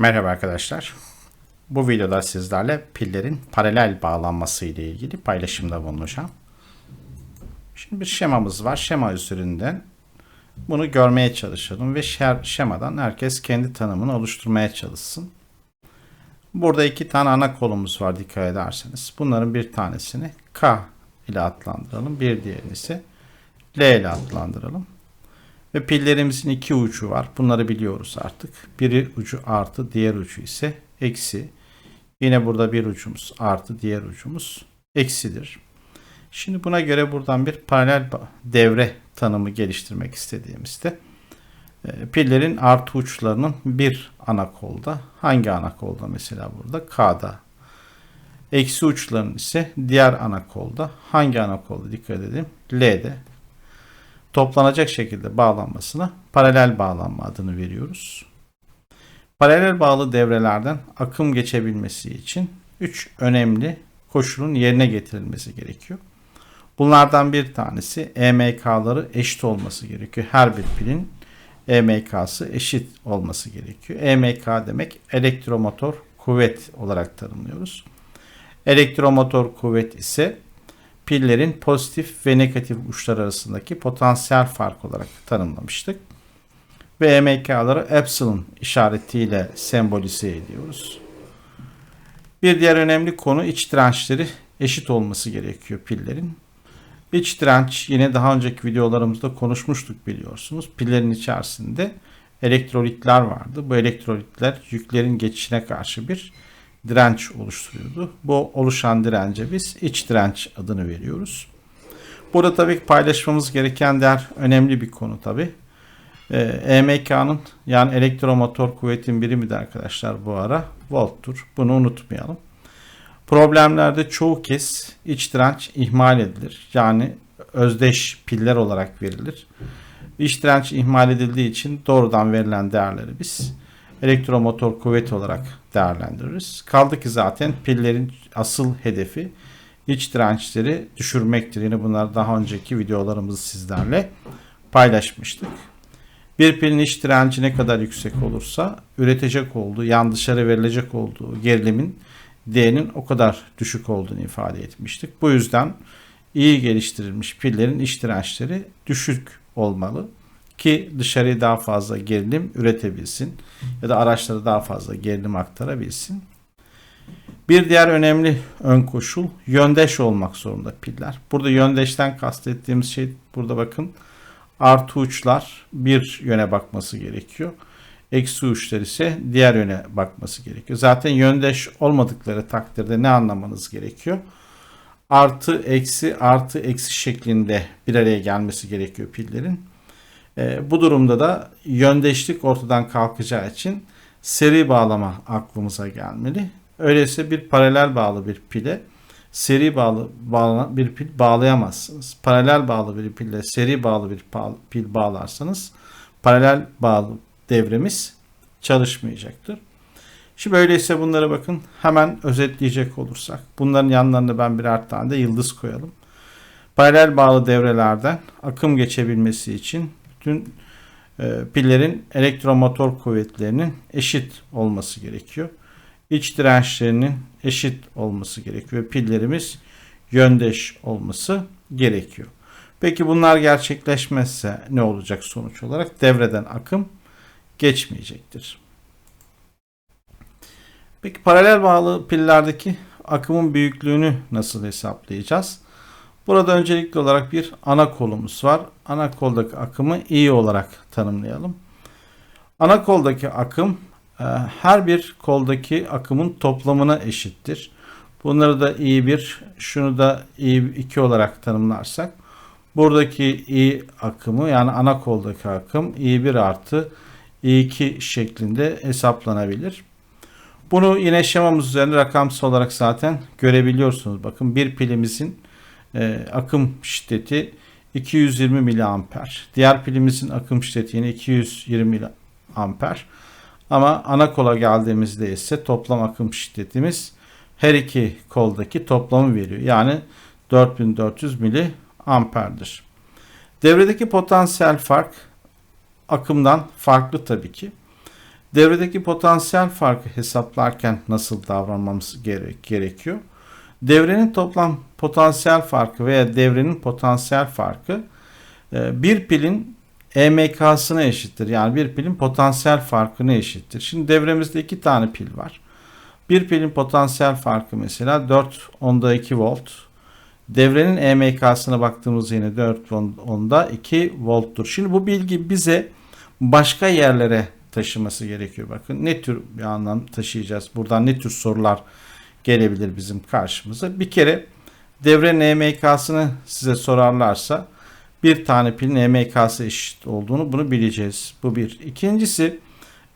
Merhaba arkadaşlar. Bu videoda sizlerle pillerin paralel bağlanması ile ilgili paylaşımda bulunacağım. Şimdi bir şemamız var. Şema üzerinden bunu görmeye çalışalım ve şemadan herkes kendi tanımını oluşturmaya çalışsın. Burada iki tane ana kolumuz var dikkat ederseniz. Bunların bir tanesini K ile adlandıralım. Bir diğerini ise L ile adlandıralım. Ve pillerimizin iki ucu var. Bunları biliyoruz artık. Biri ucu artı, diğer ucu ise eksi. Yine burada bir ucumuz artı, diğer ucumuz eksidir. Şimdi buna göre buradan bir paralel devre tanımı geliştirmek istediğimizde e, pillerin artı uçlarının bir ana kolda, hangi ana kolda mesela burada? K'da. Eksi uçlarının ise diğer ana kolda, hangi ana kolda dikkat edelim? L'de toplanacak şekilde bağlanmasına paralel bağlanma adını veriyoruz. Paralel bağlı devrelerden akım geçebilmesi için 3 önemli koşulun yerine getirilmesi gerekiyor. Bunlardan bir tanesi EMK'ları eşit olması gerekiyor. Her bir pilin EMK'sı eşit olması gerekiyor. EMK demek elektromotor kuvvet olarak tanımlıyoruz. Elektromotor kuvvet ise pillerin pozitif ve negatif uçlar arasındaki potansiyel fark olarak tanımlamıştık. Ve EMK'ları epsilon işaretiyle sembolize ediyoruz. Bir diğer önemli konu iç dirençleri eşit olması gerekiyor pillerin. İç direnç yine daha önceki videolarımızda konuşmuştuk biliyorsunuz. Pillerin içerisinde elektrolitler vardı. Bu elektrolitler yüklerin geçişine karşı bir direnç oluşturuyordu. Bu oluşan dirence biz iç direnç adını veriyoruz. Burada tabii paylaşmamız gereken diğer önemli bir konu tabii. Ee, EMK'nın yani elektromotor kuvvetin birimi de arkadaşlar bu ara volttur. Bunu unutmayalım. Problemlerde çoğu kez iç direnç ihmal edilir. Yani özdeş piller olarak verilir. İç direnç ihmal edildiği için doğrudan verilen değerleri biz elektromotor kuvvet olarak değerlendiririz. Kaldı ki zaten pillerin asıl hedefi iç dirençleri düşürmektir. Yine bunlar daha önceki videolarımızı sizlerle paylaşmıştık. Bir pilin iç direnci ne kadar yüksek olursa üretecek olduğu, yan dışarı verilecek olduğu gerilimin D'nin o kadar düşük olduğunu ifade etmiştik. Bu yüzden iyi geliştirilmiş pillerin iç dirençleri düşük olmalı ki dışarıya daha fazla gerilim üretebilsin ya da araçlara daha fazla gerilim aktarabilsin. Bir diğer önemli ön koşul yöndeş olmak zorunda piller. Burada yöndeşten kastettiğimiz şey burada bakın artı uçlar bir yöne bakması gerekiyor. Eksi uçlar ise diğer yöne bakması gerekiyor. Zaten yöndeş olmadıkları takdirde ne anlamanız gerekiyor? Artı eksi artı eksi şeklinde bir araya gelmesi gerekiyor pillerin. E, bu durumda da yöndeşlik ortadan kalkacağı için seri bağlama aklımıza gelmeli. Öyleyse bir paralel bağlı bir pile seri bağlı bağlı bir pil bağlayamazsınız. Paralel bağlı bir pille seri bağlı bir pil bağlarsanız paralel bağlı devremiz çalışmayacaktır. Şimdi öyleyse bunlara bakın hemen özetleyecek olursak. Bunların yanlarına ben birer tane de yıldız koyalım. Paralel bağlı devrelerden akım geçebilmesi için bütün e, pillerin elektromotor kuvvetlerinin eşit olması gerekiyor. İç dirençlerinin eşit olması gerekiyor. Pillerimiz yöndeş olması gerekiyor. Peki bunlar gerçekleşmezse ne olacak sonuç olarak? Devreden akım geçmeyecektir. Peki paralel bağlı pillerdeki akımın büyüklüğünü nasıl hesaplayacağız? Burada öncelikli olarak bir ana kolumuz var. Ana koldaki akımı I olarak tanımlayalım. Ana koldaki akım e, her bir koldaki akımın toplamına eşittir. Bunları da I1, şunu da I2 olarak tanımlarsak buradaki I akımı yani ana koldaki akım I1 artı I2 şeklinde hesaplanabilir. Bunu yine şemamız üzerinde rakamsal olarak zaten görebiliyorsunuz. Bakın bir pilimizin e, akım şiddeti 220 miliamper. Diğer pilimizin akım şiddeti yine 220 miliamper. Ama ana kola geldiğimizde ise toplam akım şiddetimiz her iki koldaki toplamı veriyor. Yani 4400 miliamperdir. Devredeki potansiyel fark akımdan farklı tabii ki. Devredeki potansiyel farkı hesaplarken nasıl davranmamız gerek, gerekiyor? Devrenin toplam potansiyel farkı veya devrenin potansiyel farkı e, bir pilin EMK'sına eşittir. Yani bir pilin potansiyel farkına eşittir. Şimdi devremizde iki tane pil var. Bir pilin potansiyel farkı mesela 4 onda 2 volt. Devrenin EMK'sına baktığımızda yine 4 onda 2 volttur. Şimdi bu bilgi bize başka yerlere taşıması gerekiyor. Bakın ne tür bir anlam taşıyacağız? Buradan ne tür sorular gelebilir bizim karşımıza? Bir kere devrenin EMK'sını size sorarlarsa bir tane pilin EMK'sı eşit olduğunu bunu bileceğiz. Bu bir. İkincisi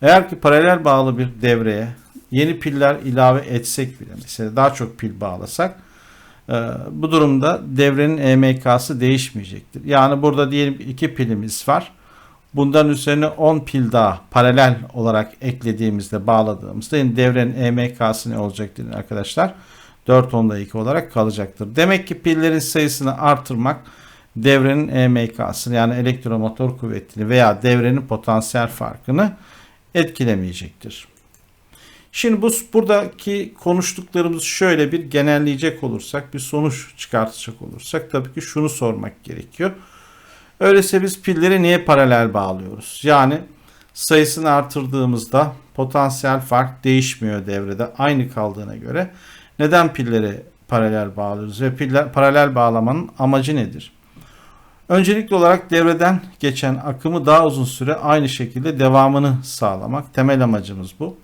eğer ki paralel bağlı bir devreye yeni piller ilave etsek bile mesela daha çok pil bağlasak e, bu durumda devrenin EMK'sı değişmeyecektir. Yani burada diyelim iki pilimiz var. Bundan üzerine 10 pil daha paralel olarak eklediğimizde bağladığımızda yine devrenin EMK'sı ne olacaktır arkadaşlar? 4 onda 2 olarak kalacaktır. Demek ki pillerin sayısını artırmak devrenin EMK'sını yani elektromotor kuvvetini veya devrenin potansiyel farkını etkilemeyecektir. Şimdi bu buradaki konuştuklarımız şöyle bir genelleyecek olursak, bir sonuç çıkartacak olursak tabii ki şunu sormak gerekiyor. Öyleyse biz pilleri niye paralel bağlıyoruz? Yani sayısını artırdığımızda potansiyel fark değişmiyor devrede aynı kaldığına göre neden pilleri paralel bağlıyoruz ve piller paralel bağlamanın amacı nedir? Öncelikli olarak devreden geçen akımı daha uzun süre aynı şekilde devamını sağlamak temel amacımız bu.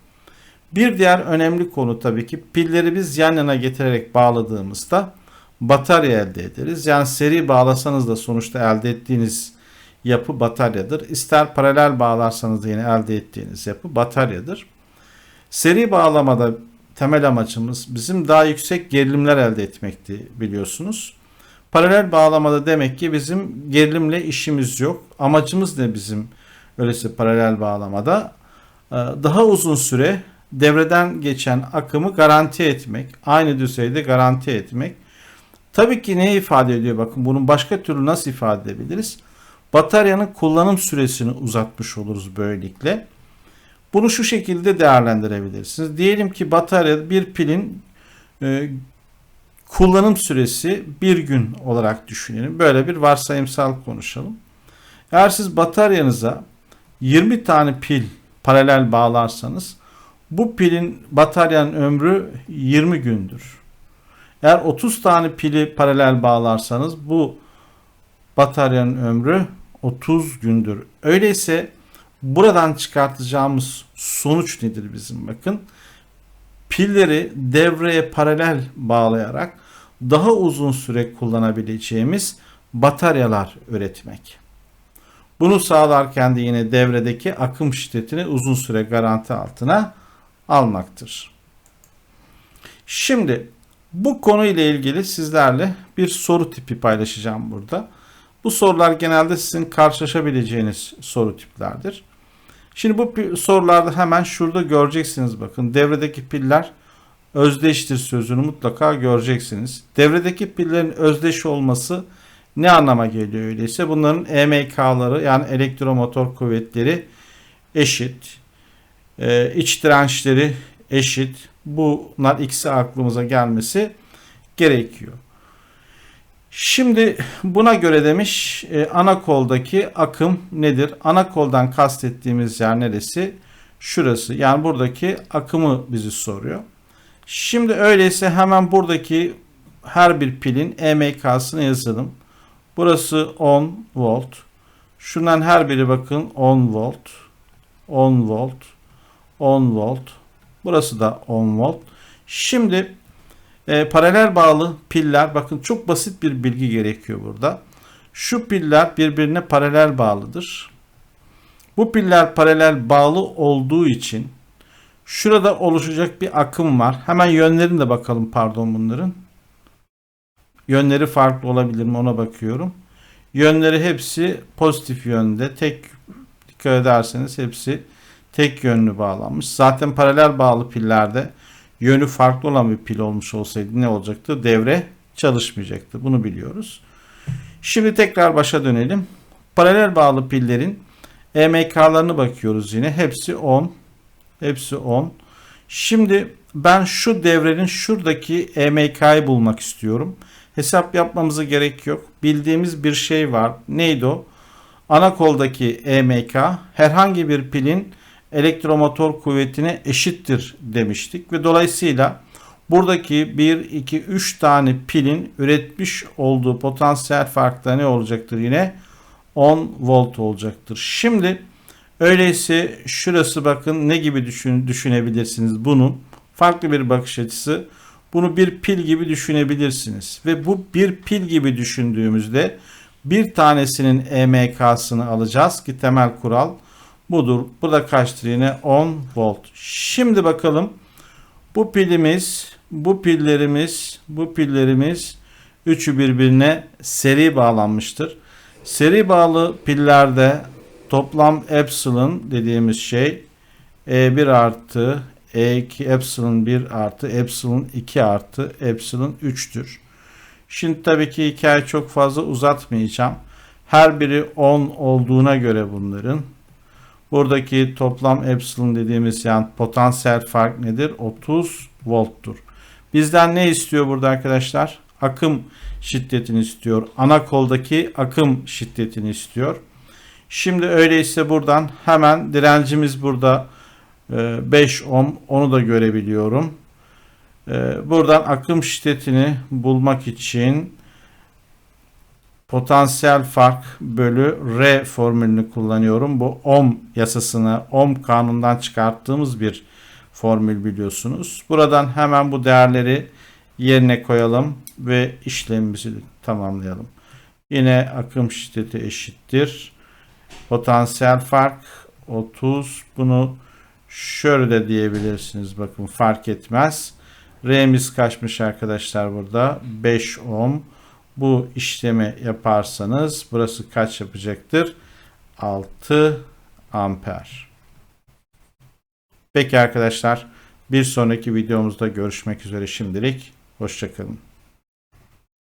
Bir diğer önemli konu tabii ki pilleri biz yan yana getirerek bağladığımızda batarya elde ederiz. Yani seri bağlasanız da sonuçta elde ettiğiniz yapı bataryadır. İster paralel bağlarsanız da yine elde ettiğiniz yapı bataryadır. Seri bağlamada temel amacımız bizim daha yüksek gerilimler elde etmekti biliyorsunuz. Paralel bağlamada demek ki bizim gerilimle işimiz yok. Amacımız ne bizim öylesi paralel bağlamada? Ee, daha uzun süre devreden geçen akımı garanti etmek, aynı düzeyde garanti etmek. Tabii ki ne ifade ediyor bakın bunun başka türlü nasıl ifade edebiliriz? Bataryanın kullanım süresini uzatmış oluruz böylelikle. Bunu şu şekilde değerlendirebilirsiniz. Diyelim ki batarya bir pilin e, kullanım süresi bir gün olarak düşünelim. Böyle bir varsayımsal konuşalım. Eğer siz bataryanıza 20 tane pil paralel bağlarsanız bu pilin bataryanın ömrü 20 gündür. Eğer 30 tane pili paralel bağlarsanız bu bataryanın ömrü 30 gündür. Öyleyse buradan çıkartacağımız sonuç nedir bizim bakın. Pilleri devreye paralel bağlayarak daha uzun süre kullanabileceğimiz bataryalar üretmek. Bunu sağlarken de yine devredeki akım şiddetini uzun süre garanti altına almaktır. Şimdi bu konuyla ilgili sizlerle bir soru tipi paylaşacağım burada. Bu sorular genelde sizin karşılaşabileceğiniz soru tiplerdir. Şimdi bu sorularda hemen şurada göreceksiniz bakın devredeki piller özdeştir sözünü mutlaka göreceksiniz. Devredeki pillerin özdeş olması ne anlama geliyor öyleyse? Bunların EMK'ları yani elektromotor kuvvetleri eşit. Ee, iç dirençleri eşit. Bunlar ikisi aklımıza gelmesi gerekiyor. Şimdi buna göre demiş e, ana koldaki akım nedir? Ana koldan kastettiğimiz yer neresi? Şurası. Yani buradaki akımı bizi soruyor. Şimdi öyleyse hemen buradaki her bir pilin EMK'sını yazalım. Burası 10 volt. Şundan her biri bakın 10 volt. 10 volt. 10 volt. Burası da 10 volt. Şimdi e, paralel bağlı piller bakın çok basit bir bilgi gerekiyor burada. Şu piller birbirine paralel bağlıdır. Bu piller paralel bağlı olduğu için şurada oluşacak bir akım var. Hemen yönlerine de bakalım pardon bunların. Yönleri farklı olabilir mi ona bakıyorum. Yönleri hepsi pozitif yönde. Tek dikkat ederseniz hepsi tek yönlü bağlanmış. Zaten paralel bağlı pillerde yönü farklı olan bir pil olmuş olsaydı ne olacaktı? Devre çalışmayacaktı. Bunu biliyoruz. Şimdi tekrar başa dönelim. Paralel bağlı pillerin EMK'larını bakıyoruz yine. Hepsi 10, Hepsi 10. Şimdi ben şu devrenin şuradaki EMK'yı bulmak istiyorum. Hesap yapmamıza gerek yok. Bildiğimiz bir şey var. Neydi o? Ana koldaki EMK herhangi bir pilin elektromotor kuvvetine eşittir demiştik ve dolayısıyla buradaki 1 2 3 tane pilin üretmiş olduğu potansiyel farkta ne olacaktır? Yine 10 volt olacaktır. Şimdi öyleyse şurası bakın ne gibi düşün, düşünebilirsiniz bunu? Farklı bir bakış açısı. Bunu bir pil gibi düşünebilirsiniz ve bu bir pil gibi düşündüğümüzde bir tanesinin EMK'sını alacağız ki temel kural budur. Bu da kaçtır yine 10 volt. Şimdi bakalım bu pilimiz, bu pillerimiz, bu pillerimiz üçü birbirine seri bağlanmıştır. Seri bağlı pillerde toplam epsilon dediğimiz şey E1 artı E2 epsilon 1 artı epsilon 2 artı epsilon 3'tür. Şimdi tabii ki hikaye çok fazla uzatmayacağım. Her biri 10 olduğuna göre bunların buradaki toplam epsilon dediğimiz yani potansiyel fark nedir? 30 volttur. Bizden ne istiyor burada arkadaşlar? Akım şiddetini istiyor. Ana koldaki akım şiddetini istiyor. Şimdi öyleyse buradan hemen direncimiz burada 5 ohm onu da görebiliyorum. Ee, buradan akım şiddetini bulmak için potansiyel fark bölü R formülünü kullanıyorum. Bu ohm yasasını, ohm kanundan çıkarttığımız bir formül biliyorsunuz. Buradan hemen bu değerleri yerine koyalım ve işlemimizi tamamlayalım. Yine akım şiddeti eşittir. Potansiyel fark 30. Bunu şöyle de diyebilirsiniz. Bakın fark etmez. R'miz kaçmış arkadaşlar burada? 5 ohm. Bu işlemi yaparsanız burası kaç yapacaktır? 6 amper. Peki arkadaşlar bir sonraki videomuzda görüşmek üzere şimdilik. Hoşçakalın.